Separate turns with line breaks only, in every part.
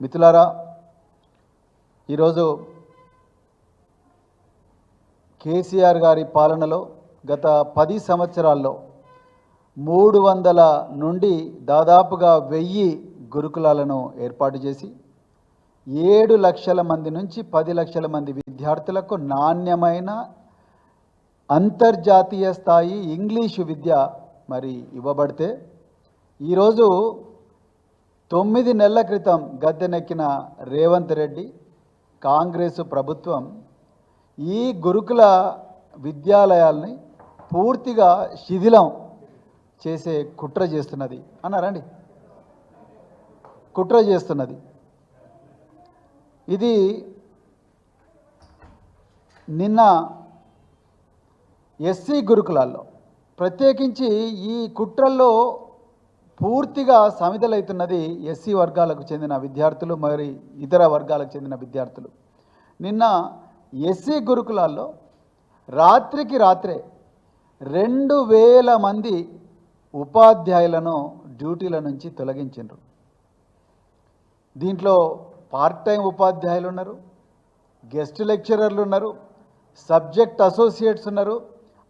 మిత్రులారా ఈరోజు కేసీఆర్ గారి పాలనలో గత పది సంవత్సరాల్లో మూడు వందల నుండి దాదాపుగా వెయ్యి గురుకులాలను ఏర్పాటు చేసి ఏడు లక్షల మంది నుంచి పది లక్షల మంది విద్యార్థులకు నాణ్యమైన అంతర్జాతీయ స్థాయి ఇంగ్లీషు విద్య మరి ఇవ్వబడితే ఈరోజు తొమ్మిది నెలల క్రితం గద్దెనెక్కిన రేవంత్ రెడ్డి కాంగ్రెస్ ప్రభుత్వం ఈ గురుకుల విద్యాలయాల్ని పూర్తిగా శిథిలం చేసే కుట్ర చేస్తున్నది. అన్నారండి కుట్ర చేస్తున్నది. ఇది నిన్న ఎస్సీ గురుకులాల్లో ప్రత్యేకించి ఈ కుట్రల్లో పూర్తిగా సమితలవుతున్నది ఎస్సీ వర్గాలకు చెందిన విద్యార్థులు మరి ఇతర వర్గాలకు చెందిన విద్యార్థులు. నిన్న ఎస్సీ గురుకులాల్లో రాత్రికి రాత్రే రెండు వేల మంది ఉపాధ్యాయులను డ్యూటీల నుంచి తొలగించారు దీంట్లో పార్ట్ టైం ఉపాధ్యాయులు ఉన్నారు గెస్ట్ లెక్చరర్లు ఉన్నారు సబ్జెక్ట్ అసోసియేట్స్ ఉన్నారు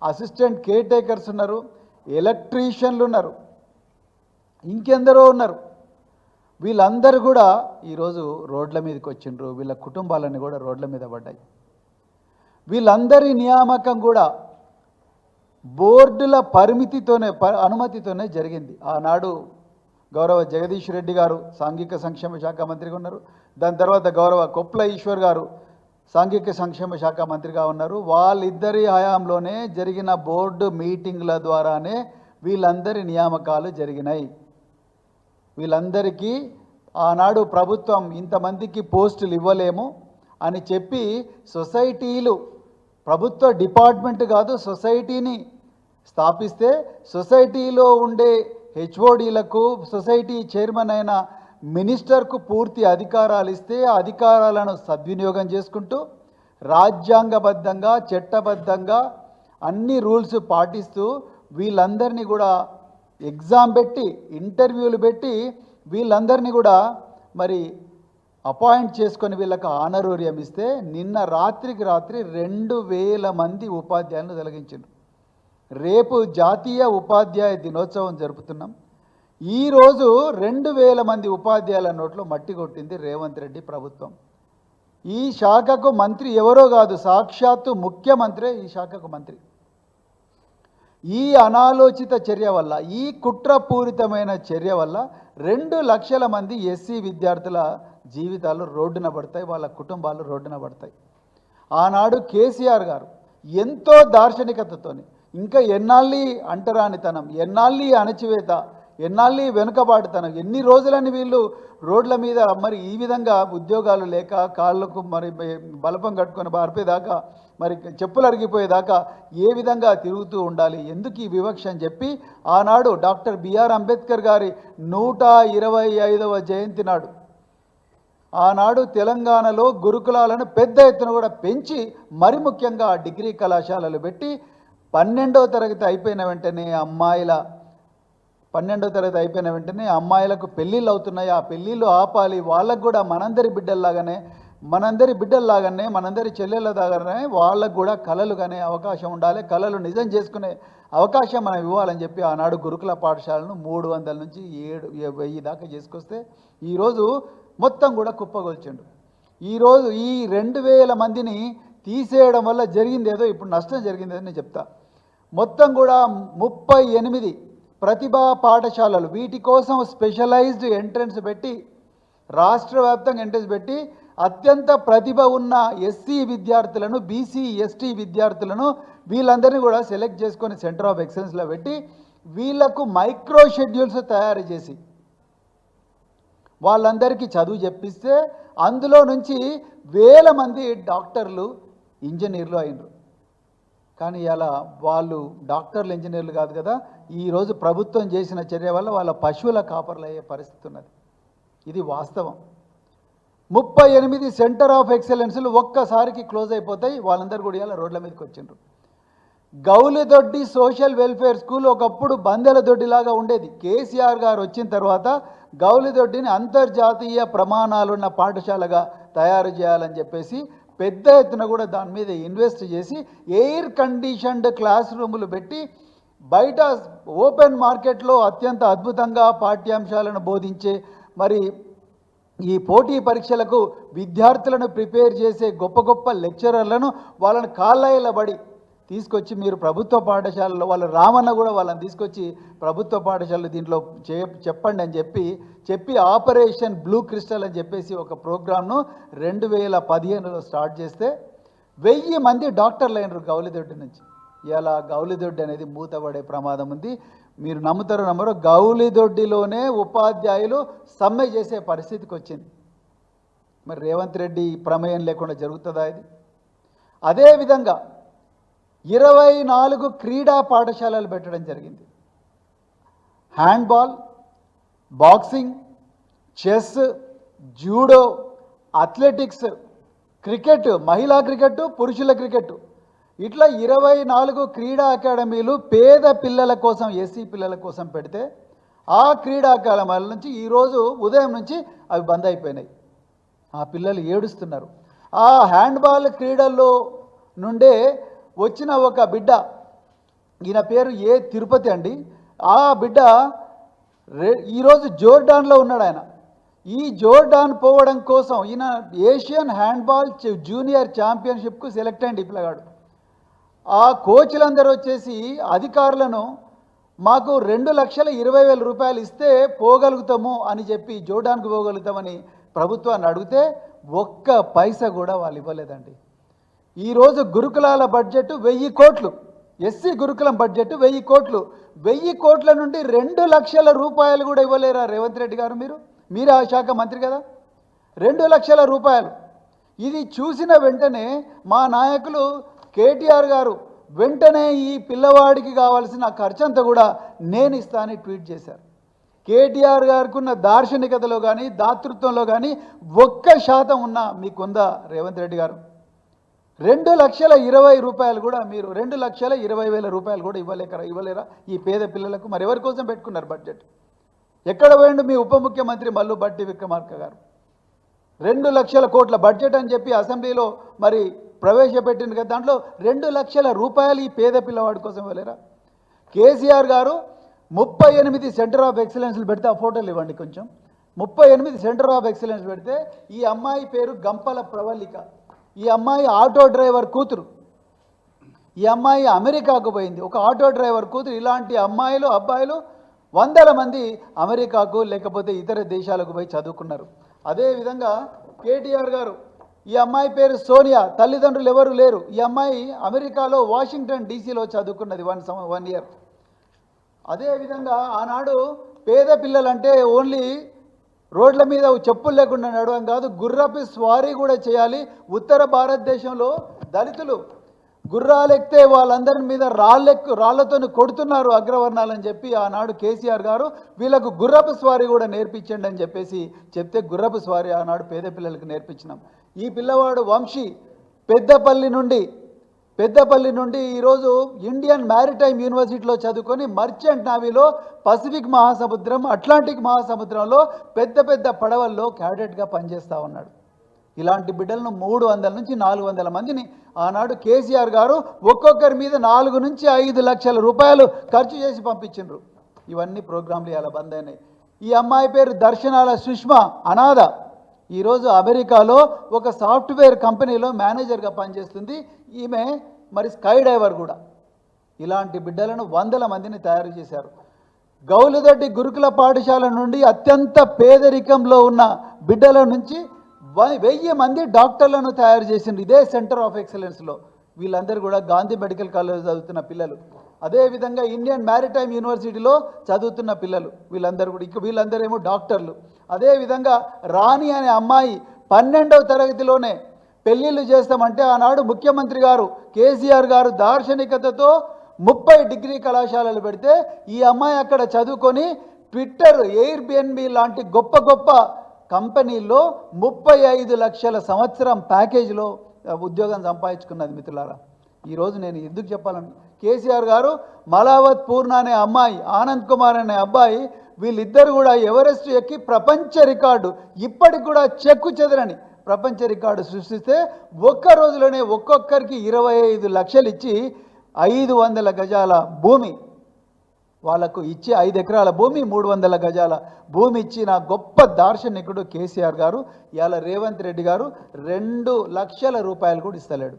అసిస్టెంట్ కేర్ టేకర్స్ ఉన్నారు ఎలక్ట్రీషియన్లు ఉన్నారు. ఇంకెందరో ఉన్నారు. వీళ్ళందరూ కూడా ఈరోజు రోడ్ల మీదకి వచ్చిండ్రు. వీళ్ళ కుటుంబాలన్నీ కూడా రోడ్ల మీద పడ్డాయి. వీళ్ళందరి నియామకం కూడా బోర్డుల పరిమితితోనే ప- అనుమతితోనే జరిగింది. ఆనాడు గౌరవ జగదీష్ రెడ్డి గారు సాంఘిక సంక్షేమ శాఖ మంత్రిగా ఉన్నారు. దాని తర్వాత గౌరవ కొప్ల ఈశ్వర్ గారు సాంఘిక సంక్షేమ శాఖ మంత్రిగా ఉన్నారు. వాళ్ళిద్దరి హయాంలోనే జరిగిన బోర్డు మీటింగ్ల ద్వారానే వీళ్ళందరి నియామకాలు జరిగినాయి. వీళ్ళందరికీ ఆనాడు ప్రభుత్వం ఇంతమందికి పోస్టులు ఇవ్వలేము అని చెప్పి సొసైటీలు ప్రభుత్వ డిపార్ట్మెంట్ కాదు సొసైటీని స్థాపిస్తే సొసైటీలో ఉండే హెచ్ఓడీలకు సొసైటీ చైర్మన్ అయిన మినిస్టర్కు పూర్తి అధికారాలు ఇస్తే ఆ అధికారాలను సద్వినియోగం చేసుకుంటూ రాజ్యాంగబద్ధంగా చట్టబద్ధంగా అన్ని రూల్స్ పాటిస్తూ వీళ్ళందరినీ కూడా ఎగ్జామ్ పెట్టి ఇంటర్వ్యూలు పెట్టి వీళ్ళందరినీ కూడా మరి అపాయింట్ చేసుకొని వీళ్ళకి ఆనరోరియం ఇస్తే నిన్న రాత్రికి రాత్రి రెండు వేల మంది ఉపాధ్యాయులను తొలగించారు రేపు జాతీయ ఉపాధ్యాయ దినోత్సవం జరుపుతున్నాం. ఈరోజు రెండు వేల మంది ఉపాధ్యాయుల నోట్లో మట్టి కొట్టింది రేవంత్ రెడ్డి ప్రభుత్వం. ఈ శాఖకు మంత్రి ఎవరో కాదు సాక్షాత్తు ముఖ్యమంత్రే ఈ శాఖకు మంత్రి. ఈ అనాలోచిత చర్య వల్ల ఈ కుట్రపూరితమైన చర్య వల్ల రెండు లక్షల మంది ఎస్సీ విద్యార్థుల జీవితాలు రోడ్డున పడతాయి వాళ్ళ కుటుంబాలు రోడ్డున పడతాయి. ఆనాడు కేసీఆర్ గారు ఎంతో దార్శనికతతోని ఇంకా ఎన్నాళ్ళీ అంటరానితనం ఎన్నాళ్ళీ అణచివేత ఎన్నాళ్ళని వెనుకబాటుతనం? ఎన్ని రోజులని వీళ్ళు రోడ్ల మీద మరి ఈ విధంగా ఉద్యోగాలు లేక కాళ్ళకు మరి బలపం కట్టుకొని బారిపోయేదాకా మరి చెప్పులు అరిగిపోయేదాకా ఏ విధంగా తిరుగుతూ ఉండాలి? ఎందుకు ఈ వివక్ష అని చెప్పి ఆనాడు డాక్టర్ బిఆర్ అంబేద్కర్ గారి నూట ఇరవై ఐదవ జయంతి నాడు ఆనాడు తెలంగాణలో గురుకులాలను పెద్ద ఎత్తున కూడా పెంచి మరి ముఖ్యంగా డిగ్రీ కళాశాలలు పెట్టి పన్నెండవ తరగతి అయిపోయిన వెంటనే అమ్మాయిల పన్నెండవ తరగతి అయిపోయిన వెంటనే అమ్మాయిలకు పెళ్ళిళ్ళు అవుతున్నాయి. ఆ పెళ్ళిళ్ళు ఆపాలి. వాళ్ళకు కూడా మనందరి బిడ్డల్లాగానే మనందరి బిడ్డల్లాగానే మనందరి చెల్లెళ్ళలాగానే వాళ్ళకు కూడా కళలు కానీ అవకాశం ఉండాలి. కళలు నిజం చేసుకునే అవకాశం మనం ఇవ్వాలని చెప్పి ఆనాడు గురుకుల పాఠశాలను మూడు వందల నుంచి ఏడు వెయ్యి దాకా చేసుకొస్తే ఈరోజు మొత్తం కూడా కుప్పగొల్చిండు. ఈరోజు ఈ రెండు వేల మందిని తీసేయడం వల్ల జరిగింది ఏదో ఇప్పుడు నష్టం జరిగింది అని నేను చెప్తా. మొత్తం కూడా ముప్పై ఎనిమిది ప్రతిభా పాఠశాలలు వీటి కోసం స్పెషలైజ్డ్ ఎంట్రన్స్ పెట్టి రాష్ట్ర వ్యాప్తంగా ఎంట్రన్స్ పెట్టి అత్యంత ప్రతిభ ఉన్న ఎస్సీ విద్యార్థులను బీసీ ఎస్టీ విద్యార్థులను వీళ్ళందరినీ కూడా సెలెక్ట్ చేసుకొని సెంటర్ ఆఫ్ ఎక్సలెన్స్లో పెట్టి వీళ్ళకు మైక్రో షెడ్యూల్స్ తయారు చేసి వాళ్ళందరికీ చదువు చెప్పిస్తే అందులో నుంచి వేల మంది డాక్టర్లు ఇంజనీర్లు అయినరు. కానీ ఇలా వాళ్ళు డాక్టర్లు ఇంజనీర్లు కాదు కదా ఈరోజు ప్రభుత్వం చేసిన చర్య వల్ల వాళ్ళ పశువుల కాపర్లు అయ్యే పరిస్థితి ఉన్నది. ఇది వాస్తవం. ముప్పై ఎనిమిది సెంటర్ ఆఫ్ ఎక్సలెన్స్లు ఒక్కసారికి క్లోజ్ అయిపోతాయి వాళ్ళందరూ కూడా ఇలా రోడ్ల మీదకి వచ్చిండ్రు. గౌలిదొడ్డి సోషల్ వెల్ఫేర్ స్కూల్ ఒకప్పుడు బందెల దొడ్డిలాగా ఉండేది. కేసీఆర్ గారు వచ్చిన తర్వాత గౌలిదొడ్డిని అంతర్జాతీయ ప్రమాణాలున్న పాఠశాలగా తయారు చేయాలని చెప్పేసి పెద్ద ఎత్తున కూడా దాని మీద ఇన్వెస్ట్ చేసి ఎయిర్ కండిషన్డ్ క్లాస్ రూములు పెట్టి బయట ఓపెన్ మార్కెట్లో అత్యంత అద్భుతంగా పాఠ్యాంశాలను బోధించే మరి ఈ పోటీ పరీక్షలకు విద్యార్థులను ప్రిపేర్ చేసే గొప్ప గొప్ప లెక్చరర్లను వాళ్ళని కాళ్ళయలబడి తీసుకొచ్చి మీరు ప్రభుత్వ పాఠశాలలో వాళ్ళ రామన్న కూడా వాళ్ళని తీసుకొచ్చి ప్రభుత్వ పాఠశాలలు దీంట్లో చే చెప్పండి అని చెప్పి చెప్పి ఆపరేషన్ బ్లూ క్రిస్టల్ అని చెప్పేసి ఒక ప్రోగ్రామ్ను రెండు వేల పదిహేనులో స్టార్ట్ చేస్తే వెయ్యి మంది డాక్టర్లు అయినారు గౌలిదొడ్డి నుంచి. ఇలా గౌలిదొడ్డి అనేది మూతపడే ప్రమాదం ఉంది. మీరు నమ్ముతారో నమ్మరు గౌలిదొడ్డిలోనే ఉపాధ్యాయులు సమ్మె చేసే పరిస్థితికి వచ్చింది. మరి రేవంత్ రెడ్డి ప్రమేయం లేకుండా జరుగుతుందా ఇది? అదేవిధంగా ఇరవై నాలుగు క్రీడా పాఠశాలలు పెట్టడం జరిగింది. Handball boxing chess judo athletics cricket మహిళా క్రికెట్ పురుషుల క్రికెట్. ఇట్లా ఇరవై నాలుగు క్రీడా అకాడమీలు పేద పిల్లల కోసం ఎస్సీ పిల్లల కోసం పెడితే ఆ క్రీడా అకాడమీల నుంచి ఈరోజు ఉదయం నుంచి అవి బంద్ అయిపోయినాయి. ఆ పిల్లలు ఏడుస్తున్నారు. ఆ హ్యాండ్బాల్ క్రీడల్లో నుండే వచ్చిన ఒక బిడ్డ ఈయన పేరు ఏ తిరుపతి అండి ఆ బిడ్డ రే ఈరోజు జోర్డాన్లో ఉన్నాడు ఆయన. ఈ జోర్డాన్ పోవడం కోసం ఈయన ఏషియన్ హ్యాండ్బాల్ జూనియర్ ఛాంపియన్షిప్కు సెలెక్ట్ అయ్యండి పిల్లగాడు. ఆ కోచ్లందరూ వచ్చేసి అధికారులను మాకు రెండు లక్షల ఇరవై వేల రూపాయలు ఇస్తే పోగలుగుతాము అని చెప్పి జోర్డాన్కు పోగలుగుతామని ప్రభుత్వాన్ని అడిగితే ఒక్క పైసా కూడా వాళ్ళు ఇవ్వలేదండి. ఈరోజు గురుకులాల బడ్జెట్ వెయ్యి కోట్లు ఎస్సీ గురుకులం బడ్జెట్ వెయ్యి కోట్లు. వెయ్యి కోట్ల నుండి రెండు లక్షల రూపాయలు కూడా ఇవ్వలేరా రేవంత్ రెడ్డి గారు మీరు? మీరు ఆ శాఖ మంత్రి కదా? రెండు లక్షల రూపాయలు. ఇది చూసిన వెంటనే మా నాయకులు కేటీఆర్ గారు వెంటనే ఈ పిల్లవాడికి కావాల్సిన ఖర్చంతా కూడా నేను ఇస్తానని ట్వీట్ చేశారు. కేటీఆర్ గారికి ఉన్న దార్శనికతలో కానీ దాతృత్వంలో కానీ ఒక్క శాతం ఉన్నా మీకుందా రేవంత్ రెడ్డి గారు? రెండు లక్షల ఇరవై రూపాయలు కూడా మీరు రెండు లక్షల ఇరవై వేల రూపాయలు కూడా ఇవ్వలేకరా ఇవ్వలేరా? ఈ పేద పిల్లలకు మరి ఎవరి కోసం పెట్టుకున్నారు బడ్జెట్? ఎక్కడ పోయిండు మీ ఉప ముఖ్యమంత్రి మల్లు బట్టి విక్రమార్క గారు? రెండు లక్షల కోట్ల బడ్జెట్ అని చెప్పి అసెంబ్లీలో మరి ప్రవేశపెట్టింది కదా దాంట్లో రెండు లక్షల రూపాయలు ఈ పేద పిల్లవాడి కోసం ఇవ్వలేరా? కేసీఆర్ గారు ముప్పై ఎనిమిది సెంటర్ ఆఫ్ ఎక్సలెన్స్లు పెడితే ఆ ఫోటోలు ఇవ్వండి కొంచెం. ముప్పై ఎనిమిది సెంటర్ ఆఫ్ ఎక్సలెన్స్ పెడితే ఈ అమ్మాయి పేరు గంపల ప్రవళిక ఈ అమ్మాయి ఆటో డ్రైవర్ కూతురు. ఈ అమ్మాయి అమెరికాకు పోయింది. ఒక ఆటో డ్రైవర్ కూతురు. ఇలాంటి అమ్మాయిలు అబ్బాయిలు వందల మంది అమెరికాకు లేకపోతే ఇతర దేశాలకు పోయి చదువుకున్నారు. అదేవిధంగా కేటీఆర్ గారు ఈ అమ్మాయి పేరు సోనియా తల్లిదండ్రులు ఎవరు లేరు. ఈ అమ్మాయి అమెరికాలో వాషింగ్టన్ డీసీలో చదువుకున్నది వన్ సమ వన్ ఇయర్. అదేవిధంగా ఆనాడు పేద పిల్లలంటే ఓన్లీ రోడ్ల మీద చెప్పులు లేకుండా నడవడం కాదు గుర్రపు స్వారీ కూడా చేయాలి. ఉత్తర భారతదేశంలో దళితులు గుర్రాలెక్కితే వాళ్ళందరి మీద రాళ్ళెక్కు రాళ్ళతో కొడుతున్నారు అగ్రవర్ణాలని చెప్పి ఆనాడు కేసీఆర్ గారు. వీళ్ళకు గుర్రపు స్వారీ కూడా నేర్పించండి అని చెప్పేసి చెప్తే గుర్రపు స్వారీ ఆనాడు పేద పిల్లలకు నేర్పించినాం. ఈ పిల్లవాడు వంశీ పెద్దపల్లి నుండి పెద్దపల్లి నుండి ఈరోజు ఇండియన్ మ్యారిటైమ్ యూనివర్సిటీలో చదువుకొని మర్చెంట్ నావీలో పసిఫిక్ మహాసముద్రం అట్లాంటిక్ మహాసముద్రంలో పెద్ద పెద్ద పడవల్లో క్యాడెట్గా పనిచేస్తూ ఉన్నాడు. ఇలాంటి బిడ్డలను మూడు వందల నుంచి నాలుగు వందల మందిని ఆనాడు కేసీఆర్ గారు ఒక్కొక్కరి మీద నాలుగు నుంచి ఐదు లక్షల రూపాయలు ఖర్చు చేసి పంపించిండ్రు. ఇవన్నీ ప్రోగ్రాంలు ఇలా బంద్ అయినాయి. ఈ అమ్మాయి పేరు దర్శనాల సుష్మ అనాథ. ఈరోజు అమెరికాలో ఒక సాఫ్ట్వేర్ కంపెనీలో మేనేజర్గా పనిచేస్తుంది. ఈమె మరి స్కై డైవర్ కూడా. ఇలాంటి బిడ్డలను వందల మందిని తయారు చేశారు. గౌలిదొడ్డి గురుకుల పాఠశాల నుండి అత్యంత పేదరికంలో ఉన్న బిడ్డల నుంచి వ- వెయ్యి మంది డాక్టర్లను తయారు చేసింది ఇదే సెంటర్ ఆఫ్ ఎక్సలెన్స్లో. వీళ్ళందరూ కూడా గాంధీ మెడికల్ కాలేజ్ చదువుతున్న పిల్లలు. అదేవిధంగా ఇండియన్ మ్యారిటైమ్ యూనివర్సిటీలో చదువుతున్న పిల్లలు. వీళ్ళందరూ కూడా ఇక వీళ్ళందరూ ఏమో డాక్టర్లు. అదేవిధంగా రాణి అనే అమ్మాయి పన్నెండవ తరగతిలోనే పెళ్ళిళ్ళు చేస్తామంటే ఆనాడు ముఖ్యమంత్రి గారు కేసీఆర్ గారు దార్శనికతతో ముప్పై డిగ్రీ కళాశాలలు పెడితే ఈ అమ్మాయి అక్కడ చదువుకొని ట్విట్టర్ ఎయిర్ బిఎన్బి లాంటి గొప్ప గొప్ప కంపెనీల్లో ముప్పై ఐదు లక్షల సంవత్సరం ప్యాకేజీలో ఉద్యోగం సంపాదించుకున్నది మిత్రులారా. ఈరోజు నేను ఎందుకు చెప్పాలని? కేసీఆర్ గారు మలావత్ పూర్ణ అనే అమ్మాయి ఆనంద్ కుమార్ అనే అబ్బాయి వీళ్ళిద్దరు కూడా ఎవరెస్ట్ ఎక్కి ప్రపంచ రికార్డు ఇప్పటికి కూడా చెక్కు చెదరని ప్రపంచ రికార్డు సృష్టిస్తే ఒక్క రోజులోనే ఒక్కొక్కరికి ఇరవై ఐదు లక్షలు ఇచ్చి ఐదు వందల గజాల భూమి వాళ్ళకు ఇచ్చి ఐదు ఎకరాల భూమి మూడు వందల గజాల భూమి ఇచ్చిన గొప్ప దార్శనికుడు కేసీఆర్ గారు ఇవాళ రేవంత్ రెడ్డి గారు రెండు లక్షల రూపాయలు కూడా ఇస్తలేడు.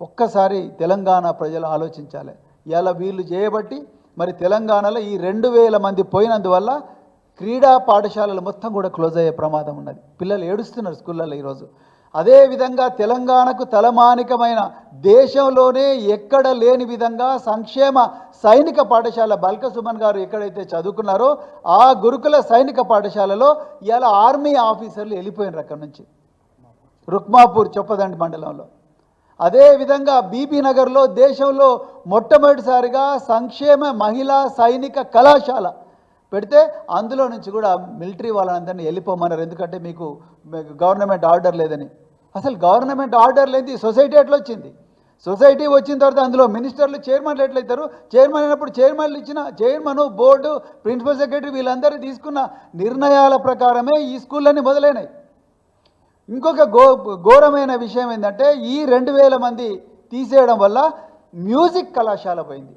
ఒక్కసారి తెలంగాణ ప్రజలు ఆలోచించాలి. ఇవాళ వీళ్ళు చేయబట్టి మరి తెలంగాణలో ఈ రెండు వేల మంది పోయినందువల్ల క్రీడా పాఠశాలలు మొత్తం కూడా క్లోజ్ అయ్యే ప్రమాదం ఉన్నది. పిల్లలు ఏడుస్తున్నారు స్కూళ్ళల్లో ఈరోజు. అదేవిధంగా తెలంగాణకు తలమానికమైన దేశంలోనే ఎక్కడ లేని విధంగా సంక్షేమ సైనిక పాఠశాల బల్క సుమన్ గారు ఎక్కడైతే చదువుకున్నారో ఆ గురుకుల సైనిక పాఠశాలలో ఇలా ఆర్మీ ఆఫీసర్లు వెళ్ళిపోయినారు అక్కడి నుంచి. రుక్మాపూర్ చొప్పదండి మండలంలో. అదేవిధంగా బీబీ నగర్లో దేశంలో మొట్టమొదటిసారిగా సంక్షేమ మహిళా సైనిక కళాశాల పెడితే అందులో నుంచి కూడా మిలిటరీ వాళ్ళందరినీ వెళ్ళిపోమన్నారు. ఎందుకంటే మీకు మీకు గవర్నమెంట్ ఆర్డర్ లేదని. అసలు గవర్నమెంట్ ఆర్డర్ లేని సొసైటీ ఎట్లా వచ్చింది? సొసైటీ వచ్చిన తర్వాత అందులో మినిస్టర్లు చైర్మన్లు ఎట్లయితారు? చైర్మన్ అయినప్పుడు చైర్మన్లు ఇచ్చిన చైర్మన్ బోర్డు ప్రిన్సిపల్ సెక్రటరీ వీళ్ళందరూ తీసుకున్న నిర్ణయాల ప్రకారమే ఈ స్కూళ్ళన్నీ మొదలైనాయి. ఇంకొక గో ఘోరమైన విషయం ఏంటంటే ఈ రెండు వేల మంది తీసేయడం వల్ల మ్యూజిక్ కళాశాల పోయింది.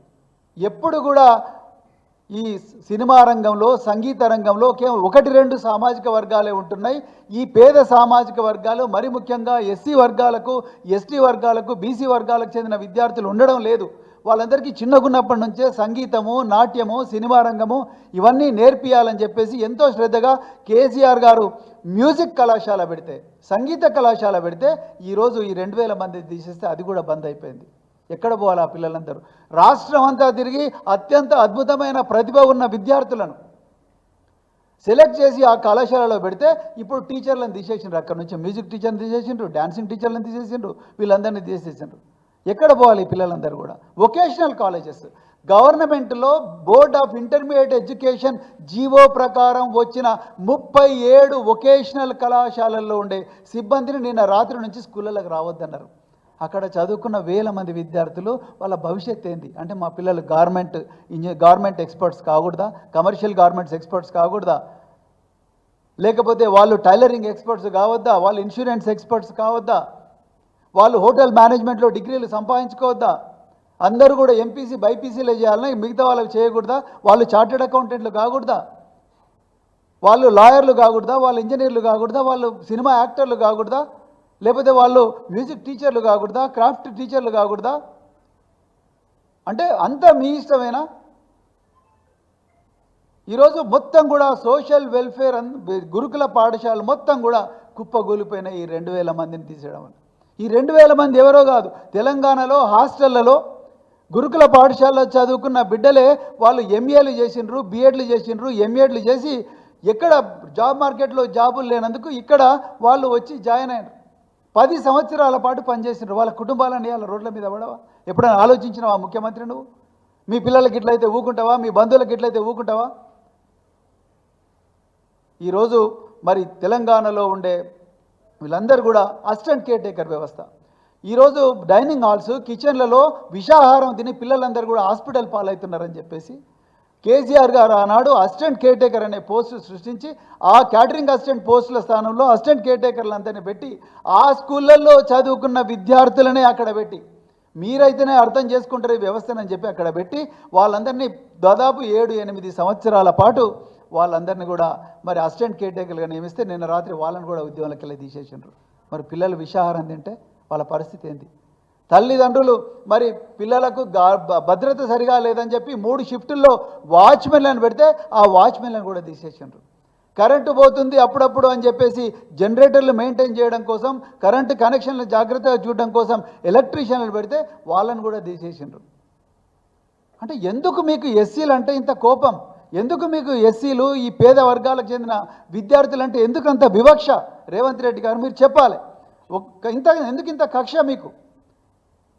ఎప్పుడు కూడా ఈ సినిమా రంగంలో సంగీత రంగంలో కేవలం ఒకటి రెండు సామాజిక వర్గాలే ఉంటున్నాయి. ఈ పేద సామాజిక వర్గాలు మరి ముఖ్యంగా ఎస్సీ వర్గాలకు ఎస్టీ వర్గాలకు బీసీ వర్గాలకు చెందిన విద్యార్థులు ఉండడం లేదు. వాళ్ళందరికీ చిన్నగున్నప్పటి నుంచే సంగీతము నాట్యము సినిమా రంగము ఇవన్నీ నేర్పియాలని చెప్పేసి ఎంతో శ్రద్ధగా కేసీఆర్ గారు మ్యూజిక్ కళాశాల పెడితే సంగీత కళాశాల పెడితే ఈరోజు ఈ రెండు వేల మంది తీసేస్తే అది కూడా బంద్ అయిపోయింది. ఎక్కడ పోవాలి ఆ పిల్లలందరూ? రాష్ట్రం అంతా తిరిగి అత్యంత అద్భుతమైన ప్రతిభ ఉన్న విద్యార్థులను సెలెక్ట్ చేసి ఆ కళాశాలలో పెడితే ఇప్పుడు టీచర్లను తీసేసిండ్రు. అక్కడ నుంచి మ్యూజిక్ టీచర్ని తీసేసిండ్రు డాన్సింగ్ టీచర్లను తీసేసిండ్రు వీళ్ళందరినీ తీసేసిండ్రు. ఎక్కడ పోవాలి ఈ పిల్లలందరూ కూడా? వొకేషనల్ కాలేజెస్ గవర్నమెంట్లో board of intermediate education GO ప్రకారం వచ్చిన ముప్పై ఏడు వొకేషనల్ కళాశాలల్లో ఉండే సిబ్బందిని నిన్న రాత్రి నుంచి స్కూళ్ళకి రావద్దన్నారు. అక్కడ చదువుకున్న వేల మంది విద్యార్థులు వాళ్ళ భవిష్యత్ ఏంది? అంటే మా పిల్లలు గార్మెంట్ ఇంజనీర్ గార్మెంట్ ఎక్స్పర్ట్స్ కాకూడదా? కమర్షియల్ గార్మెంట్స్ ఎక్స్పర్ట్స్ కాకూడదా? లేకపోతే వాళ్ళు టైలరింగ్ ఎక్స్పర్ట్స్ కావద్దా? వాళ్ళు ఇన్సూరెన్స్ ఎక్స్పర్ట్స్ కావద్దా? వాళ్ళు హోటల్ మేనేజ్మెంట్లో డిగ్రీలు సంపాదించుకోవద్దా? అందరూ కూడా ఎంపీసీ బైపీసీలే చేయాలని మిగతా వాళ్ళకి చేయకూడదా? వాళ్ళు చార్టెడ్ అకౌంటెంట్లు కాకూడదా? వాళ్ళు లాయర్లు కాకూడదా? వాళ్ళు ఇంజనీర్లు కాకూడదా? వాళ్ళు సినిమా యాక్టర్లు కాకూడదా? లేకపోతే వాళ్ళు మ్యూజిక్ టీచర్లు కాకూడదా? క్రాఫ్ట్ టీచర్లు కాకూడదా? అంటే అంతా మీ ఇష్టమేనా? ఈరోజు మొత్తం కూడా సోషల్ వెల్ఫేర్ అన్ గురుకుల పాఠశాలలు మొత్తం కూడా కుప్పగూలిపోయిన ఈ రెండు వేల మందిని తీసేయడం వల్ల. ఈ రెండు వేల మంది ఎవరో కాదు. తెలంగాణలో హాస్టళ్ళలో గురుకుల పాఠశాలలో చదువుకున్న బిడ్డలే వాళ్ళు ఎంఏలు చేసిండ్రు బిఎడ్లు చేసిండ్రు ఎంఏడ్లు చేసి ఎక్కడ జాబ్ మార్కెట్లో జాబులు లేనందుకు ఇక్కడ వాళ్ళు వచ్చి జాయిన్ అయినారు. పది సంవత్సరాల పాటు పనిచేసినారు వాళ్ళ కుటుంబాలని వాళ్ళ రోడ్ల మీద పడవా? ఎప్పుడైనా ఆలోచించినావా ముఖ్యమంత్రి నువ్వు? మీ పిల్లలకి ఇట్లయితే ఊకుంటావా? మీ బంధువులకి ఇట్లయితే ఊకుంటావా? ఈరోజు మరి తెలంగాణలో ఉండే వీళ్ళందరూ కూడా అసిస్టెంట్ కేర్ టేకర్ వ్యవస్థ. ఈరోజు డైనింగ్ హాల్స్ కిచెన్లలో విషాహారం తిని పిల్లలందరూ కూడా హాస్పిటల్ పాలవుతున్నారని చెప్పేసి కేసీఆర్ గారు ఆనాడు అసిస్టెంట్ కేర్ టేకర్ అనే పోస్టు సృష్టించి ఆ క్యాటరింగ్ అసిస్టెంట్ పోస్టుల స్థానంలో అసిస్టెంట్ కేర్ టేకర్లందరినీ పెట్టి ఆ స్కూళ్ళల్లో చదువుకున్న విద్యార్థులనే అక్కడ పెట్టి మీరైతేనే అర్థం చేసుకుంటారు ఈ వ్యవస్థనని చెప్పి అక్కడ పెట్టి వాళ్ళందరినీ దాదాపు ఏడు ఎనిమిది సంవత్సరాల పాటు వాళ్ళందరినీ కూడా మరి అసిస్టెంట్ కేర్ టేకర్గా నియమిస్తే నిన్న రాత్రి వాళ్ళని కూడా ఉద్యోగంలోకి వెళ్ళి తీసేసిండ్రు. మరి పిల్లలు విషాహారం తింటే వాళ్ళ పరిస్థితి ఏంటి తల్లిదండ్రులు మరి పిల్లలకు భద్రత సరిగా లేదని చెప్పి మూడు షిఫ్టుల్లో వాచ్మెన్లను పెడితే ఆ వాచ్మెన్లను కూడా తీసేసిండ్రు. కరెంటు పోతుంది అప్పుడప్పుడు అని చెప్పేసి జనరేటర్లు మెయింటైన్ చేయడం కోసం కరెంటు కనెక్షన్లు జాగ్రత్తగా చూడడం కోసం ఎలక్ట్రీషియన్లు పెడితే వాళ్ళని కూడా తీసేసిండ్రు. అంటే ఎందుకు మీకు ఎస్సీలు అంటే ఇంత కోపం? ఎందుకు మీకు ఎస్సీలు ఈ పేద వర్గాలకు చెందిన విద్యార్థులు అంటే ఎందుకంత వివక్ష? రేవంత్ రెడ్డి గారు మీరు చెప్పాలి. ఒక్క ఇంత ఎందుకు ఇంత కక్ష మీకు?